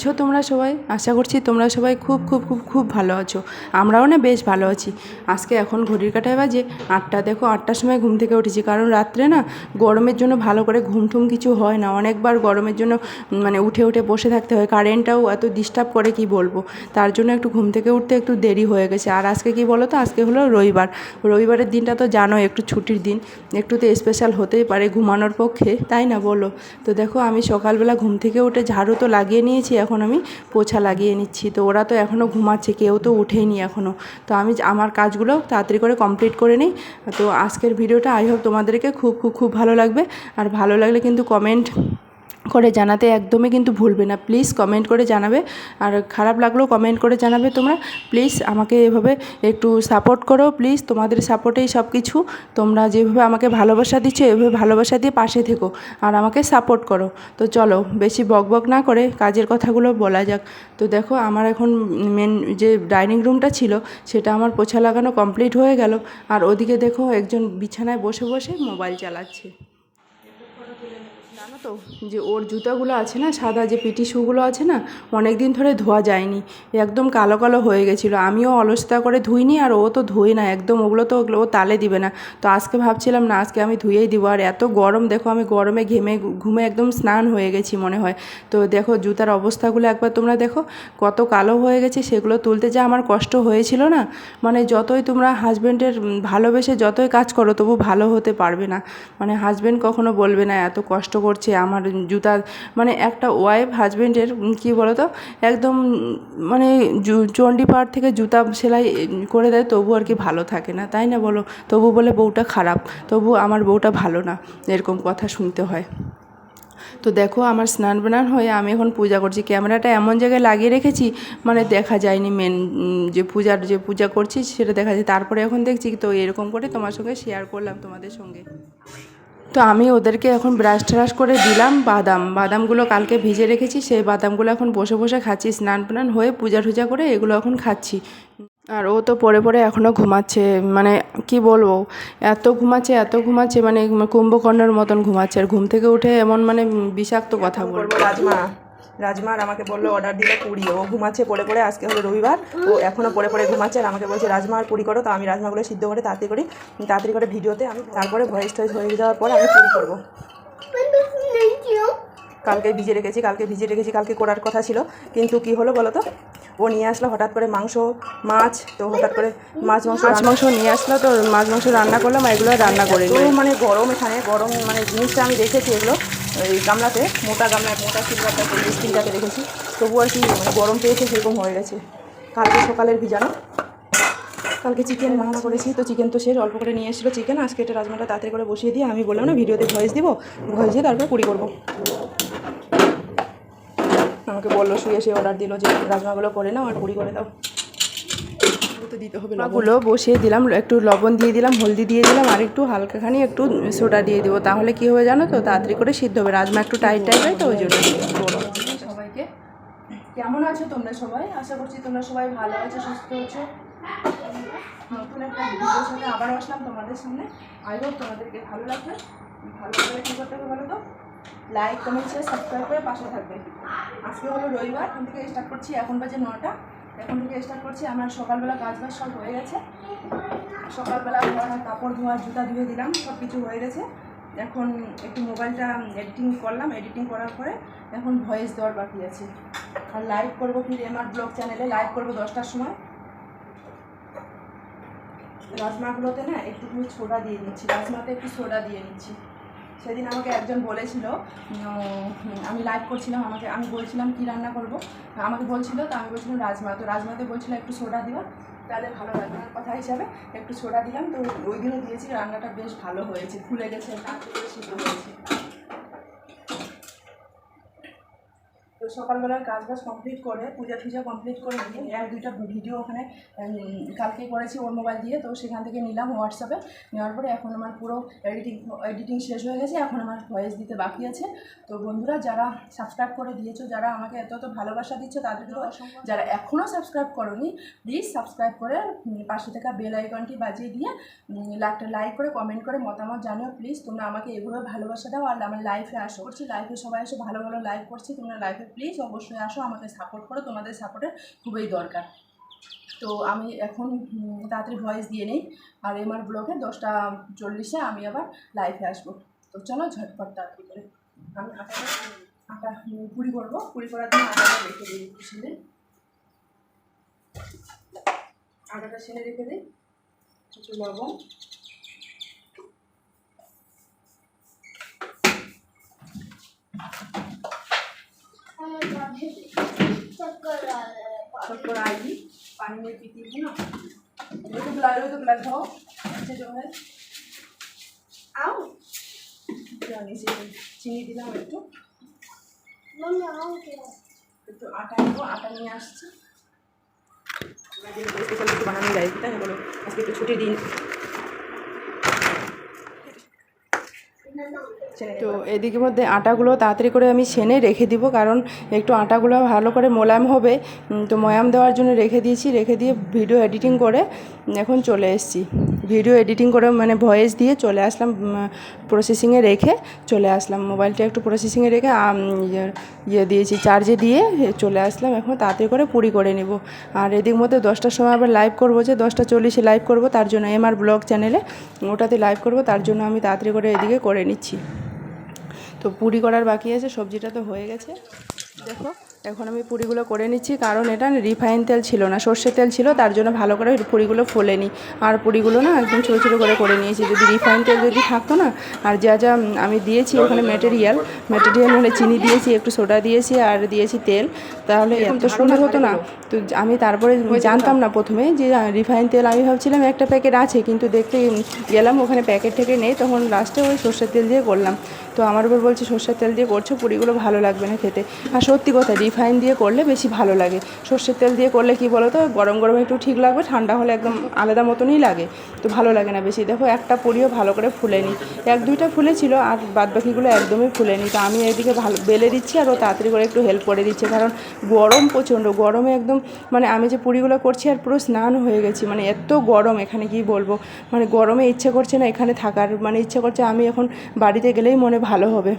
আছো তোমরা সবাই? আশা করছি তোমরা সবাই খুব খুব খুব খুব ভালো আছো। আমরাও না বেশ ভালো আছি। আজকে এখন ঘড়ির কাটায় বাজে আটটা। দেখো আটটার সময় ঘুম থেকে উঠেছি। কারণ রাত্রে না গরমের জন্য ভালো করে ঘুম টুম কিছু হয় না। অনেকবার গরমের জন্য মানে উঠে উঠে বসে থাকতে হয়। কারেন্টটাও এত ডিস্টার্ব করে কি বলব? তার জন্য একটু ঘুম থেকে উঠতে একটু দেরি হয়ে গেছে। আর আজকে কি বলো তো আজকে হলো রবিবার। রবিবারের দিনটা তো জানো একটু ছুটির দিন। একটু তো স্পেশাল হতেই পারে ঘুমানোর পক্ষে, তাই না বলো? তো দেখো আমি সকালবেলা ঘুম থেকে উঠে ঝাড়ু তো লাগিয়ে নিয়েছি। এখন আমি পোছা লাগিয়ে নিচ্ছি। তো ওরা তো এখনও ঘুমাচ্ছে, কেউ তো উঠেইনি এখনও তো আমি আমার কাজগুলো তাড়াতাড়ি করে কমপ্লিট করে নিই। তো আজকের ভিডিওটা আই হোপ তোমাদেরকে খুব খুব খুব ভালো লাগবে। আর ভালো লাগলে কিন্তু কমেন্ট করে জানাতে একদমই কিন্তু ভুলবে না। প্লিজ কমেন্ট করে জানাবে। আর খারাপ লাগলেও কমেন্ট করে জানাবে তোমরা। প্লিজ আমাকে এভাবে একটু সাপোর্ট করো। প্লিজ তোমাদের সাপোর্টেই সব কিছু। তোমরা যেভাবে আমাকে ভালোবাসা দিচ্ছ, এভাবে ভালোবাসা দিয়ে পাশে থেকো। আর আমাকে সাপোর্ট করো। তো চলো, বেশি বক বক না করে কাজের কথাগুলো বলা যাক। তো দেখো, আমার এখন মেন যে ডাইনিং রুমটা ছিল, সেটা আমার পোছা লাগানো কমপ্লিট হয়ে গেল। আর ওদিকে দেখো, একজন বিছানায় বসে বসে মোবাইল চালাচ্ছে। তো? যে ওর জুতাগুলো আছে না, সাদা যে পিটি শুগুলো আছে না অনেক দিন ধরে ধোয়া যায়নি। একদম কালো কালো হয়ে গেছিল। আমিও অলসতা করে ধুইনি আর ও তো ধুই না, একদম ওগুলো তো ও তালে দিবে না। তো আজকে ভাবছিলাম, না, আজকে আমি ধুয়েই দিব। আর এত গরম, দেখো আমি গরমে ঘেমে ঘুমে একদম স্নান হয়ে গেছি মনে হয়। তো দেখো জুতার অবস্থাগুলো একবার তোমরা দেখো, কত কালো হয়ে গেছে, সেগুলো তুলতে যা আমার কষ্ট হয়েছিল না। মানে যতই তোমরা হাজব্যান্ডের ভালোবেসে যতই কাজ করো, তবু ভালো হতে পারবে না। মানে হাজব্যান্ড কখনো বলবে না, এত কষ্ট করছে আমার জুতা মানে একটা ওয়াইফ হাজব্যান্ডের কী বলো তো একদম মানে চণ্ডীপাড় থেকে জুতা সেলাই করে দেয়, তবু আর কি ভালো থাকে না। তাই না বলো? তবু বলে বউটা খারাপ, তবু আমার বউটা ভালো না, এরকম কথা শুনতে হয়। তো দেখো আমার স্নান বানান হয়ে আমি এখন পূজা করছি। ক্যামেরাটা এমন জায়গায় লাগিয়ে রেখেছি মানে দেখা যায়নি মেন যে পূজার, যে পূজা করছি সেটা দেখা যায়। তারপরে এখন দেখছি, তো এরকম করে তোমার সঙ্গে শেয়ার করলাম তোমাদের সঙ্গে। তো আমি ওদেরকে এখন ব্রাশ ট্রাশ করে দিলাম বাদাম। বাদামগুলো কালকে ভিজে রেখেছি, সেই বাদামগুলো এখন বসে বসে খাচ্ছি, স্নান টান হয়ে পূজা টুজা করে এগুলো এখন খাচ্ছি। আর ও তো পরে পরে এখনও ঘুমাচ্ছে মানে কি বলব, এত ঘুমাচ্ছে এত ঘুমাচ্ছে মানে কুম্ভকর্ণের মতন ঘুমাচ্ছে। আর ঘুম থেকে উঠে এমন মানে বিষাক্ত কথা বলব। রাজমা। রাজমার আমাকে বলল অর্ডার দিলে পুরি। ও ঘুমাচ্ছে পড়ে পড়ে আজকে হলো রবিবার। ও এখনও পড়ে পড়ে ঘুমাচ্ছে আর আমাকে বলছে রাজমা আর পুরি করো। তো আমি রাজমাগুলো সিদ্ধ করে তাড়াতাড়ি করি তাড়াতাড়ি করে ভিডিওতে আমি তারপরে ভয়েস টয়েস হয়ে যাওয়ার পর আমি পুরি করব। কালকে ভিজে রেখেছি কালকে ভিজে রেখেছি কালকে করার কথা ছিল। কিন্তু কি হলো বলো তো? ও নিয়ে আসলো হঠাৎ করে মাংস মাছ তো হঠাৎ করে মাছ মাংস মাছ মাংস নিয়ে আসলো তো মাছ মাংস রান্না করলাম এগুলো রান্না করে মানে গরম এখানে গরম মানে জিনিসটা আমি দেখেছি এগুলো। এই গামলাতে, মোটা গামলায়, মোটা সিলভারটা স্টিলটাতে রেখেছি। তবু আর কি মানে গরম পেয়েছে, সেরকম হয়ে গেছে। কালকে সকালের ভিজানো কালকে চিকেন রান্না করেছি, তো চিকেন তো শেষ অল্প করে নিয়ে এসেছিল চিকেন আজকে এটা রাজমাটা তাড়াতাড়ি করে বসিয়ে দিয়ে আমি বললাম না, ভিডিওতে ভয়েস দিব ভয়েস দিয়ে তারপরে পুরি করব। আমাকে বলল, শুয়ে শুয়ে অর্ডার দিল যে, রাজমাগুলো করে নাও আর পুরি করে দাও। তো দিতে হবে লবণ। গুলো বসিয়ে দিলাম একটু লবণ দিয়ে দিলাম হলদি দিয়ে দিলাম আর একটু হালকাখানি একটু সোডা দিয়ে দিব। তাহলে কি হবে জানো তো? তাড়াতাড়ি করে সিদ্ধ হবে। রাজমা একটু টাইট টাইট হয় তো ওই জন্য। সবাইকে কেমন আছো তোমরা সবাই? আশা করছি তোমরা সবাই ভালো আছো সুস্থ আছো। নতুন একটা ভিডিওর সাথে আবার আসলাম তোমাদের সামনে। আই হোপ তোমাদেরকে ভালো লাগবে। ভালো লাগলে কী করতে হবে বলো তো? লাইক কমেন্ট শেয়ার সাবস্ক্রাইব করে পাশে থাকবে। আজকে হলো রবিবার এখন থেকে স্টার্ট করছি। এখন বাজে নটা। এখন থেকে স্টার্ট করছি। আমার সকালবেলা কাজ বাজ সব হয়ে গেছে। সকালবেলা কাপড় ধোয়া, জুতা ধুয়ে দিলাম সব কিছু হয়ে গেছে। এখন একটু মোবাইলটা এডিটিং করলাম। এডিটিং করার পরে এখন ভয়েস দেওয়ার বাকি আছে। আর লাইভ করব ফির আমার ব্লগ চ্যানেলে লাইভ করব দশটার সময়। রাজমাগুলোতে না একটু সোডা দিয়ে নিচ্ছি। রাজমাতে একটু সোডা দিয়ে নিচ্ছি। সেদিন আমাকে একজন বলেছিল আমি লাইভ করছিলাম, আমাকে, আমি বলছিলাম কি রান্না করব? আমাকে বলছিল, তো আমি বলছিলাম রাজমা। তো রাজমাতে বলছিল একটু সোডা দিবা তাহলে ভালো রান্নার কথা হিসাবে একটু সোডা দিলাম। তো ওই দিনও দিয়েছি, রান্নাটা বেশ ভালো হয়েছে, ফুলে গেছে তাড়াতাড়ি সিদ্ধ হয়েছে তো সকালবেলার কাজ বাজ কমপ্লিট করে পূজা টুজা কমপ্লিট করে নিয়ে এক দুইটা ভিডিও ওখানে কালকে করেছি ওর মোবাইল দিয়ে তো সেখান থেকে নিলাম হোয়াটসঅ্যাপে নেওয়ার পরে এখন আমার পুরো এডিটিং এডিটিং শেষ হয়ে গেছে এখন আমার ভয়েস দিতে বাকি আছে। তো বন্ধুরা যারা সাবস্ক্রাইব করে দিয়েছ যারা আমাকে এত এত ভালোবাসা দিচ্ছ তাদেরকে অসংখ্য যারা এখনও সাবস্ক্রাইব করোনি প্লিজ সাবস্ক্রাইব করে পাশে থাকা বেল আইকনটি বাজিয়ে দিয়ে একটা লাইক করে কমেন্ট করে মতামত জানিও প্লিজ তোমরা আমাকে এভাবে ভালোবাসা দাও আর আমার লাইফে আসো। করছি লাইফে সবাই এসে ভালো ভালো লাইভ করছি তোমরা লাইফে প্লিজ অবশ্যই আসো আমাকে সাপোর্ট করো তোমাদের সাপোর্টের খুবই দরকার। তো আমি এখন তাড়াতাড়ি ভয়েস দিয়ে নেই আর এমআর ব্লগে দশটা চল্লিশে আমি আবার লাইভে আসব। তো চলো ঝটপট তাড়াতাড়ি করে। আমি আটা উম, পুরি করব। পুরি করার জন্য আটাটা রেখে দিই সেনে আটাটা সেনে রেখে দিই কিছু লবণ। सब पर आएगी पानी में पीती है ना ये तो गिला तो गिला खाओ अच्छे जो है आओ जाने से চিনি দিলাম একটু একটু আটা নেবো আটা নিয়ে আসছি স্পেশাল একটু বানানো যায় তাই বলো আজকে একটু ছুটি দিন তো এদিকে মধ্যে আটাগুলো তাড়াতাড়ি করে আমি সেনে রেখে দিব কারণ একটু আটাগুলো ভালো করে মোলায়েম হবে। তো ময়াম দেওয়ার জন্য রেখে দিয়েছি রেখে দিয়ে ভিডিও এডিটিং করে এখন চলে এসেছি। ভিডিও এডিটিং করে মানে ভয়েস দিয়ে চলে আসলাম প্রসেসিংয়ে রেখে চলে আসলাম। মোবাইলটা একটু প্রসেসিংয়ে রেখে ইয়ে- ইয়ে দিয়েছি চার্জে দিয়ে চলে আসলাম। এখন তাড়াতাড়ি করে পুরি করে নিব। আর এদিক মধ্যে দশটার সময় আবার লাইভ করব যে দশটা চল্লিশে লাইভ করব তার জন্য এমআর ব্লগ চ্যানেলে ওটাতে লাইভ করব তার জন্য আমি তাড়াতাড়ি করে এদিকে করে নিচ্ছি। তো পুরি করার বাকি আছে সবজিটা তো হয়ে গেছে। দেখো। এখন আমি পুরিগুলো করে নিচ্ছি কারণ এটা রিফাইন তেল ছিল না সর্ষের তেল ছিল তার জন্য ভালো করে পুরিগুলো ফোলেনি আর পুরিগুলো না একদম ছোটো ছোটো করে করে নিয়েছি যদি রিফাইন তেল যদি থাকতো না আর যা যা আমি দিয়েছি ওখানে মেটেরিয়াল মেটেরিয়াল মানে চিনি দিয়েছি একটু সোডা দিয়েছি আর দিয়েছি তেল তাহলে এত সুন্দর হতো না। তো আমি তারপরে জানতাম না প্রথমে যে রিফাইন তেল আমি ভাবছিলাম একটা প্যাকেট আছে কিন্তু দেখতে গেলাম ওখানে প্যাকেট থেকে নেই তখন লাস্টে ওই সর্ষের তেল দিয়ে করলাম। তো আমার উপর বলছে, সর্ষের তেল দিয়ে করছ, পুরিগুলো ভালো লাগবে না খেতে। আর সত্যি কথা, রিফাইন দিয়ে করলে বেশি ভালো লাগে। সর্ষের তেল দিয়ে করলে কি বলো তো গরম গরম একটু ঠিক লাগবে, ঠান্ডা হলে একদম আলাদা মতনই লাগে। তো ভালো লাগে না বেশি। দেখো, একটা পুরিও ভালো করে ফুলেনি। এক দুইটা ফুলেছিল, আর বাদ বাকিগুলো একদমই ফুলেনি। তো আমি এদিকে ভালো বেলে দিচ্ছি, আর ও তাড়াতাড়ি করে একটু হেল্প করে দিচ্ছে। কারণ গরম প্রচণ্ড। গরমে একদম মানে আমি যে পুরিগুলো করছি, আর পুরো স্নান হয়ে গেছি। মানে এত গরম, এখানে কি বলব? মানে গরমে ইচ্ছে করছে না এখানে থাকার। মানে ইচ্ছে করছে আমি এখন বাড়িতে গেলেই মনে ভালো হবে।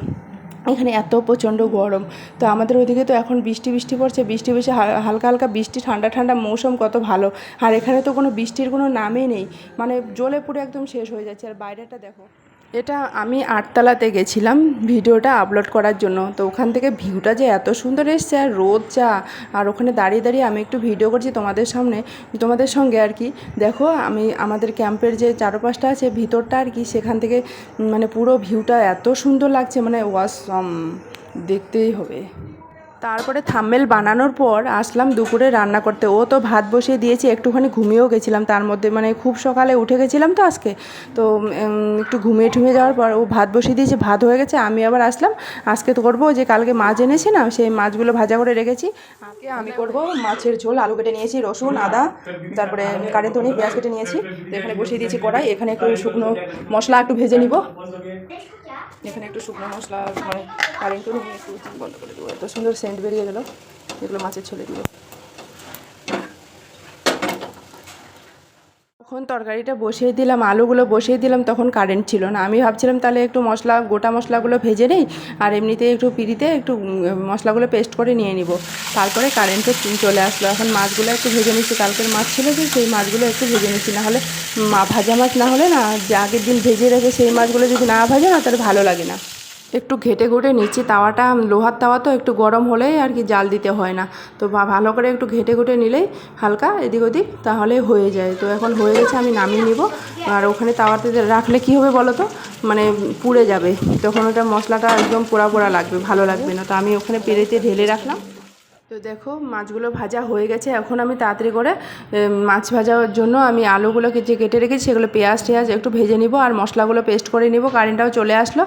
এখানে এত প্রচণ্ড গরম। তো আমাদের ওইদিকে তো এখন বৃষ্টি বৃষ্টি পড়ছে, বৃষ্টি বেশি হালকা হালকা বৃষ্টি, ঠান্ডা ঠান্ডা মৌসুম কত ভালো। আর এখানে তো কোনো বৃষ্টির কোনো নামই নেই। মানে জলে পুরো একদম শেষ হয়ে যাচ্ছে। আর বাইরেটা দেখো। এটা আমি আটতলাতে গেছিলাম, ভিডিওটা আপলোড করার জন্য। তো ওখান থেকে ভিউটা যে এত সুন্দর এসছে, আর রোদ চা আর ওখানে দাঁড়িয়ে দাঁড়িয়ে আমি একটু ভিডিও করছি তোমাদের সামনে। তোমাদের সঙ্গে আর কি, দেখো আমি আমাদের ক্যাম্পের যে চারপাশটা আছে, ভিতরটা আর কি, সেখান থেকে মানে পুরো ভিউটা এত সুন্দর লাগছে মানে ওয়াসম, দেখতেই হবে। তারপরে থাম্মেল বানানোর পর আসলাম দুপুরে রান্না করতে। ও তো ভাত বসিয়ে দিয়েছি, একটুখানি ঘুমিয়েও গেছিলাম। তার মধ্যে মানে খুব সকালে উঠে গেছিলাম তো আজকে। তো একটু ঘুমিয়ে ঠুমিয়ে যাওয়ার পর ও ভাত বসিয়ে দিয়েছে, ভাত হয়ে গেছে, আমি আবার আসলাম। আজকে তো করব যে কালকে মাছ এনেছি না, সেই মাছগুলো ভাজা করে রেখেছি। আজকে আমি করব মাছের ঝোল, আলু কেটে নিয়েছি, রসুন, আদা, তারপরে কারেন্ট ধনে, পেঁয়াজ কেটে নিয়েছি। তো এখানে বসিয়ে দিয়েছি কড়াই, এখানে একটু শুকনো মশলা একটু ভেজে নিব। এখানে একটু শুকনো মশলা মানে কারেন্টও নিয়ে একটু বন্ধ করে দেবো। এত সুন্দর সেন্ট বেরিয়ে গেলো। এগুলো মাছের ছেলে দিব তখন তরকারিটা বসিয়ে দিলাম, আলুগুলো বসিয়ে দিলাম, তখন কারেন্ট ছিল না। আমি ভাবছিলাম তাহলে একটু মশলা, গোটা মশলাগুলো ভেজে নেই, আর এমনিতে একটু পিড়িতে একটু মশলাগুলো পেস্ট করে নিয়ে নিব। তারপরে কারেন্টে চলে আসলো। এখন মাছগুলো একটু ভেজে নিচ্ছি। কালকের মাছ ছিল যে, সেই মাছগুলো একটু ভেজে নিচ্ছি। নাহলে ভাজা মাছ না হলে না, যে আগের দিন ভেজে রেখে সেই মাছগুলো যদি না ভাজে, না তাহলে ভালো লাগে না। একটু ঘেটে ঘুটে নিচ্ছি, তাওয়াটা, লোহার তাওয়া তো একটু গরম হলেই আর কি জাল দিতে হয় না। তো ভালো করে একটু ঘেটে ঘুটে নিলেই হালকা এদিক ওদিক তাহলে হয়ে যায়। তো এখন হয়ে গেছে, আমি নামিয়ে নিব। আর ওখানে তাওয়াতে রাখলে কি হবে বলো তো? মানে পুড়ে যাবে। তখন ওটা মশলাটা একদম পোড়া পোড়া লাগবে, ভালো লাগবে না। তো আমি ওখানে পেরেতে ঢেলে রাখলাম। তো দেখো, মাছগুলো ভাজা হয়ে গেছে। এখন আমি তাড়াতাড়ি করে মাছ ভাজার জন্য আমি আলুগুলোকে যে কেটে রেখেছি, সেগুলো পেঁয়াজ টেয়াজ একটু ভেজে নিব আর মশলাগুলো পেস্ট করে নিব। কারেন্টটাও চলে আসলো।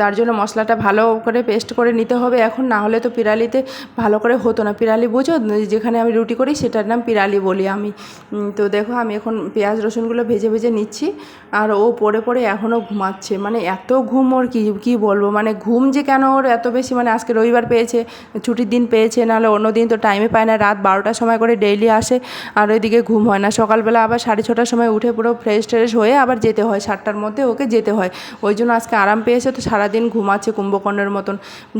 তার জন্য মশলাটা ভালো করে পেস্ট করে নিতে হবে। এখন না হলে তো পিরালিতে ভালো করে হতো না। পিরালি বুঝো? যেখানে আমি রুটি করি, সেটার নাম পিরালি বলি আমি। তো দেখো, আমি এখন পেঁয়াজ, রসুনগুলো ভেজে ভেজে নিচ্ছি। আর ও পড়ে পড়ে এখনও ঘুমাচ্ছে। মানে এত ঘুম ওর কি, কী বলব? মানে ঘুম যে কেন ওর এত বেশি? মানে আজকে রবিবার পেয়েছে, ছুটির দিন পেয়েছে, নাহলে অন্য দিন তো টাইমে পায় না, রাত বারোটার সময় করে ডেইলি আসে, আর ওইদিকে ঘুম হয় না। সকালবেলা আবার সাড়ে ছটার সময় উঠে পুরো ফ্রেশ ট্রেশ হয়ে আবার যেতে হয়, সাতটার মধ্যে ওকে যেতে হয়। ওই জন্য আজকে আরাম পেয়েছে, তো সারাদিন ঘুমাচ্ছে কুম্ভকর্ণের মতন।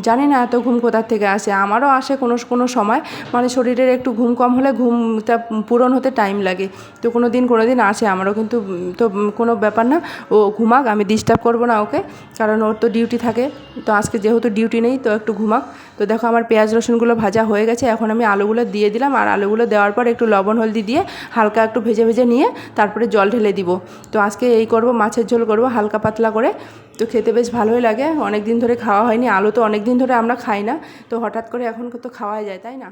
জানি না এত ঘুম কোথার থেকে আসে, আমারও আসে কোনো কোনো সময়। মানে শরীরের একটু ঘুম কম হলে ঘুমটা পূরণ হতে টাইম লাগে। তো কোনো দিন কোনো দিন আসে, আমারও কিন্তু তো কোনো ব্যাপার না। ও ঘুমাক, আমি ডিস্টার্ব করব না ওকে, কারণ ওর তো ডিউটি থাকে। তো আজকে যেহেতু ডিউটি নেই, তো একটু ঘুমাক। তো দেখো আমার পেঁয়াজ রসুনগুলো ভাজা হয়ে গেছে, এখন আমি আলুগুলো দিয়ে দিলাম। আর আলুগুলো দেওয়ার পর একটু লবণ, হলদি দিয়ে হালকা একটু ভেজে ভেজে নিয়ে তারপরে জল ঢেলে দিব। তো আজকে এই করব, মাছের ঝোল করব হালকা পাতলা করে। তো খেতে বেশ ভালোই লাগে। অনেক দিন ধরে খাওয়া হয়নি, আলু তো অনেক দিন ধরে আমরা খাই না। তো হঠাৎ করে এখন তো খাওয়াই যায়, তাই না?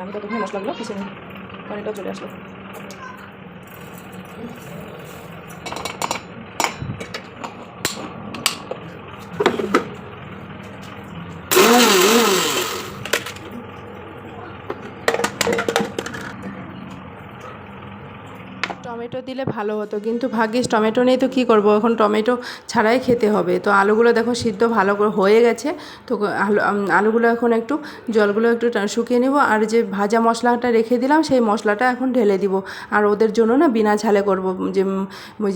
আমি তো মশলাগুলো পিছনে। পানিটা চলে আসলো। টমেটো দিলে ভালো হতো। কিন্তু ভাগ্যিস টমেটো নেই তো কী করব? এখন টমেটো ছাড়াই খেতে হবে। তো আলুগুলো দেখো সিদ্ধ ভালো করে হয়ে গেছে। তো আলু আলুগুলো এখন একটু, জলগুলো একটু শুকিয়ে নিব। আর যে ভাজা মশলাটা রেখে দিলাম, সেই মশলাটা এখন ঢেলে দিব। আর ওদের জন্য না বিনা ঝালে করব। যে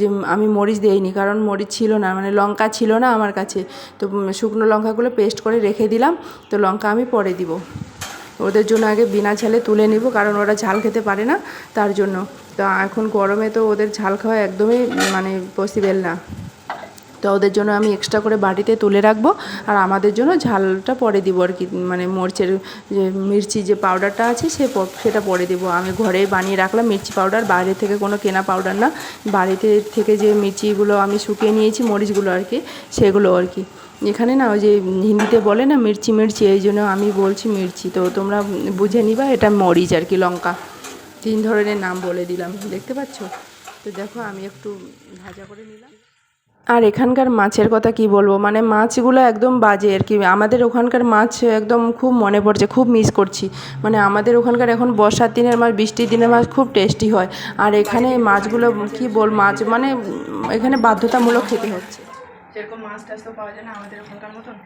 যে, আমি মরিচ দেইনি, কারণ মরিচ ছিল না মানে লঙ্কা ছিল না আমার কাছে। তো শুকনো লঙ্কাগুলো পেস্ট করে রেখে দিলাম। তো লঙ্কা আমি পরে দিব। ওদের জন্য আগে বিনা ঝালে তুলে নিব, কারণ ওরা ঝাল খেতে পারে না, তার জন্য। তো এখন গরমে তো ওদের ঝাল খাওয়া একদমই মানে পসিবেল না। তো ওদের জন্য আমি এক্সট্রা করে বাটিতে তুলে রাখব আর আমাদের জন্য ঝালটা পরে দিব আর কি মানে মরিচের যে মির্চি যে পাউডারটা আছে সে সেটা পরে দিব। আমি ঘরে বানিয়ে রাখলাম মির্চি পাউডার বাইরে থেকে কোনো কেনা পাউডার না। বাড়িতে থেকে যে মির্চিগুলো আমি শুকিয়ে নিয়েছি, মরিচগুলো আর কি, সেগুলো আর কি। এখানে না ওই যে হিন্দিতে বলে না মির্চি মির্চি, এই জন্য আমি বলছি মির্চি। তো তোমরা বুঝে নিবা, এটা মরিচ আর কি, লঙ্কা। তিন ধরনের নাম বলে দিলাম, দেখতে পাচ্ছ? তো দেখো, আমি একটু ভাজা করে নিলাম। আর এখানকার মাছের কথা কি বলব? মানে মাছগুলো একদম বাজে আর কি। আমাদের ওখানকার মাছ একদম খুব মনে পড়ছে, খুব মিস করছি। মানে আমাদের ওখানকার এখন বর্ষার দিনের মাছ, বৃষ্টির দিনের মাছ খুব টেস্টি হয়। আর এখানে মাছগুলো কি বল মাছ মানে এখানে বাধ্যতামূলক খেতে হচ্ছে। সেরকম মাছ টাছ তো পাওয়া যায় না আমাদের ওখানকার মতন।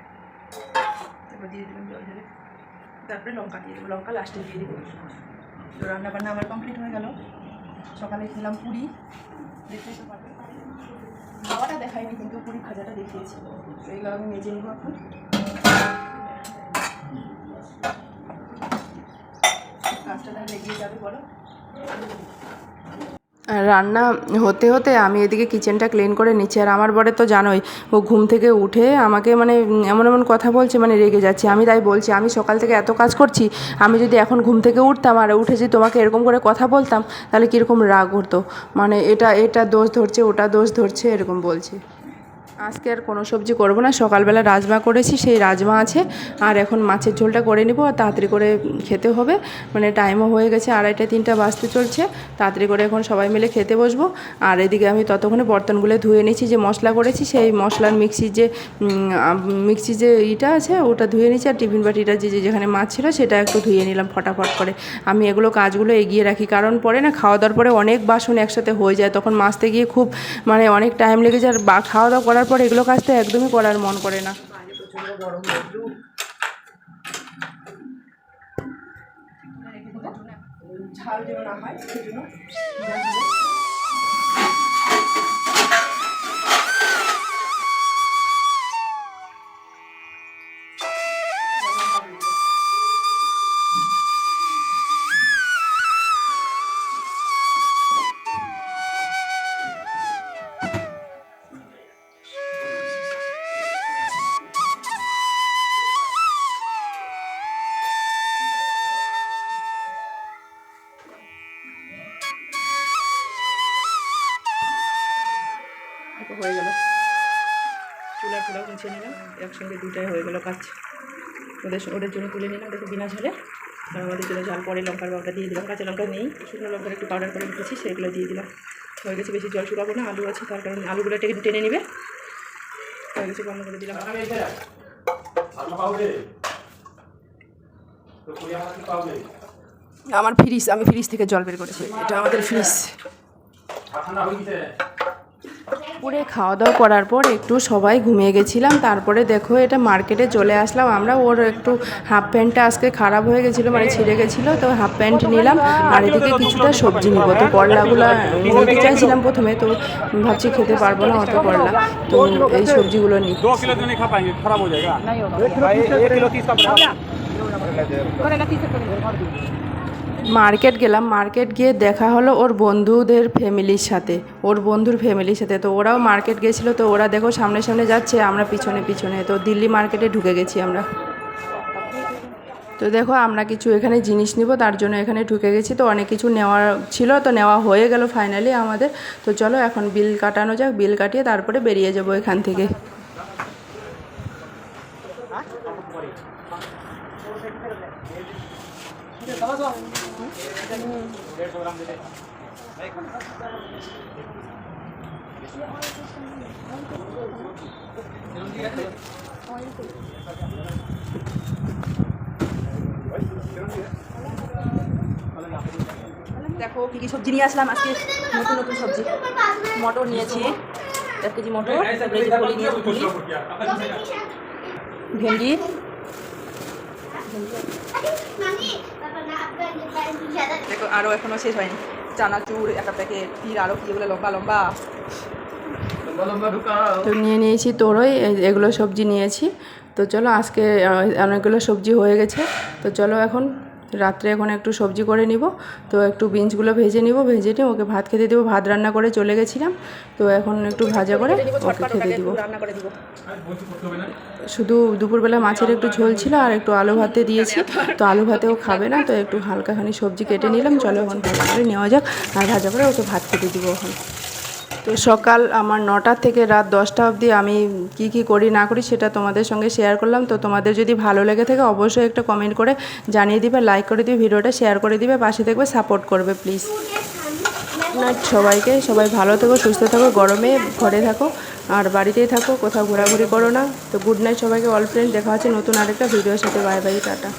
তারপর লঙ্কা দিয়ে দেবো। লঙ্কা লাস্টে দিয়ে দেবো। তো রান্না বান্না আমার কমপ্লিট হয়ে গেল। সকালে খেলাম পুরি। দেখতেই তো পারবে। খাওয়াটা দেখায়নি, কিন্তু পুরি খাজাটা দেখিয়েছি। তো এইগুলো আমি মেজে নেব এখন। কাজটা তাহলে এগিয়ে যাবে, বলো। রান্না হতে হতে আমি এদিকে কিচেনটা ক্লিন করে নিচ্ছি। আর আমার বরে তো জানোই, ও ঘুম থেকে উঠে আমাকে মানে এমন এমন কথা বলছে মানে রেগে যাচ্ছে। আমি তাই বলছি, আমি সকাল থেকে এত কাজ করছি, আমি যদি এখন ঘুম থেকে উঠতাম আর উঠে যদি তোমাকে এরকম করে কথা বলতাম, তাহলে কীরকম রাগ হতো? মানে এটা এটা দোষ ধরছে, ওটা দোষ ধরছে, এরকম বলছে। আজকে আর কোনো সবজি করব না। সকালবেলা রাজমা করেছি, সেই রাজমা আছে। আর এখন মাছের ঝোলটা করে নেব, আর তাড়াতাড়ি করে খেতে হবে। মানে টাইমও হয়ে গেছে, আড়াইটা, তিনটা বাজতে চলছে। তাড়াতাড়ি করে এখন সবাই মিলে খেতে বসবো। আর এদিকে আমি ততক্ষণে বর্তনগুলো ধুয়ে নিয়েছি, যে মশলা করেছি, সেই মশলার মিক্সির যে মিক্সি যে ইটা আছে, ওটা ধুয়ে নিয়েছি। আর টিফিন বাটিটা যে যেখানে মাছ ছিল, সেটা একটু ধুয়ে নিলাম ফটাফট করে। আমি এগুলো কাজগুলো এগিয়ে রাখি, কারণ পরে না খাওয়া দাওয়ার পরে অনেক বাসন একসাথে হয়ে যায়। তখন মাছতে গিয়ে খুব মানে অনেক টাইম লেগে যায়। আর খাওয়া দাওয়া করার পর এগুলো কাজটা একদমই করার মন করে না। ঝাল হয় সেই একসঙ্গে দুটাই হয়ে গেল কাজ। ওদের ওদের জন্য তুলে নিলাম দেখো বিনা ঝালে। আর আমাদের জন্য ঝাল পরে লঙ্কার পাউডার দিয়ে দিলাম। কাঁচা লঙ্কা নেই শুকনো লঙ্কার একটু পাউডার করে রেখেছি সেগুলো দিয়ে দিলাম। হয়ে গেছে বেশি জল শুকাবো না আলু আছে তার কারণে আলুগুলো টেনে টেনে নিবে। হয়ে গেছে বন্ধ করে দিলাম। আমার ফ্রিজ আমি ফ্রিজ থেকে জল বের করেছি। এটা আমাদের ফ্রিজ পুরে খাওয়া দাওয়া করার পর একটু সবাই ঘুমিয়ে গেছিলাম। তারপরে দেখো এটা মার্কেটে চলে আসলাম আমরা। ওর একটু হাফ প্যান্টটা আজকে খারাপ হয়ে গেছিল মানে ছিঁড়ে গেছিল তো হাফ প্যান্ট নিলাম। আর এদিকে কিছুটা সবজি নিব। তো করলাগুলো নিতে চাইছিলাম প্রথমে তো ভাবছি খেতে পারব না অত করলা। তো এই সবজিগুলো নিই। दो মার্কেট গেলাম, মার্কেট গিয়ে দেখা হলো ওর বন্ধুদের ফ্যামিলির সাথে, ওর বন্ধুর ফ্যামিলির সাথে। তো ওরাও মার্কেট গেছিল, তো ওরা দেখো সামনে সামনে যাচ্ছে, আমরা পিছনে পিছনে। তো দিল্লি মার্কেটে ঢুকে গেছি আমরা। তো দেখো আমরা কিছু এখানে জিনিস নিব, তার জন্য এখানে ঢুকে গেছি। তো অনেক কিছু নেওয়ার ছিল, তো নেওয়া হয়ে গেল ফাইনালি আমাদের। তো চলো এখন বিল কাটানো যাক, বিল কাটিয়ে তারপরে বেরিয়ে যাব এখান থেকে। দেখো কী কী সবজি নিয়ে আসলাম আজকে নতুন নতুন সবজি মটর নিয়েছি এক কেজি মটর নিয়েছি ভেন্ডি দেখো আরও এখনও শেষ হয়নি। চানাচুর একটা প্যাকেট তীর আরও কি এগুলো লম্বা লম্বা। তো নিয়ে নিয়েছি তোরই এগুলো সবজি নিয়েছি। তো চলো আজকে অনেকগুলো সবজি হয়ে গেছে। তো চলো এখন রাত্রে এখন একটু সবজি করে নিব তো একটু বিনসগুলো ভেজে নিব ভেজে নিয়ে ওকে ভাত খেতে দেবো। ভাত রান্না করে চলে গেছিলাম তো এখন একটু ভাজা করে ওকে খেতে দিব। শুধু দুপুরবেলা মাছের একটু ঝোল ছিল আর একটু আলু ভাতে দিয়েছি তো আলু ভাতেও খাবে না তো একটু হালকাখানি সবজি কেটে নিলাম চলো এখন ভাজা করে নেওয়া যাক আর ভাজা করে ওকে ভাত খেতে দিব এখন। তো সকাল আমার নটা থেকে রাত দশটা অবধি আমি কি কি করি না করি সেটা তোমাদের সঙ্গে শেয়ার করলাম। তো তোমাদের যদি ভালো লেগে থাকে অবশ্যই একটা কমেন্ট করে জানিয়ে দিবে লাইক করে দিবে, ভিডিওটা শেয়ার করে দিবে, পাশে দেখবে সাপোর্ট করবে প্লিজ নাইট সবাইকে, সবাই ভালো থেকো, সুস্থ থাকো, গরমে ঘরে থাকো, আর বাড়িতেই থাকো, কোথাও ঘোরাঘুরি করো না। তো গুড নাইট সবাইকে অল ফ্রেন্ড দেখা হচ্ছে নতুন আরেকটা ভিডিওর সাথে। Bye bye tata.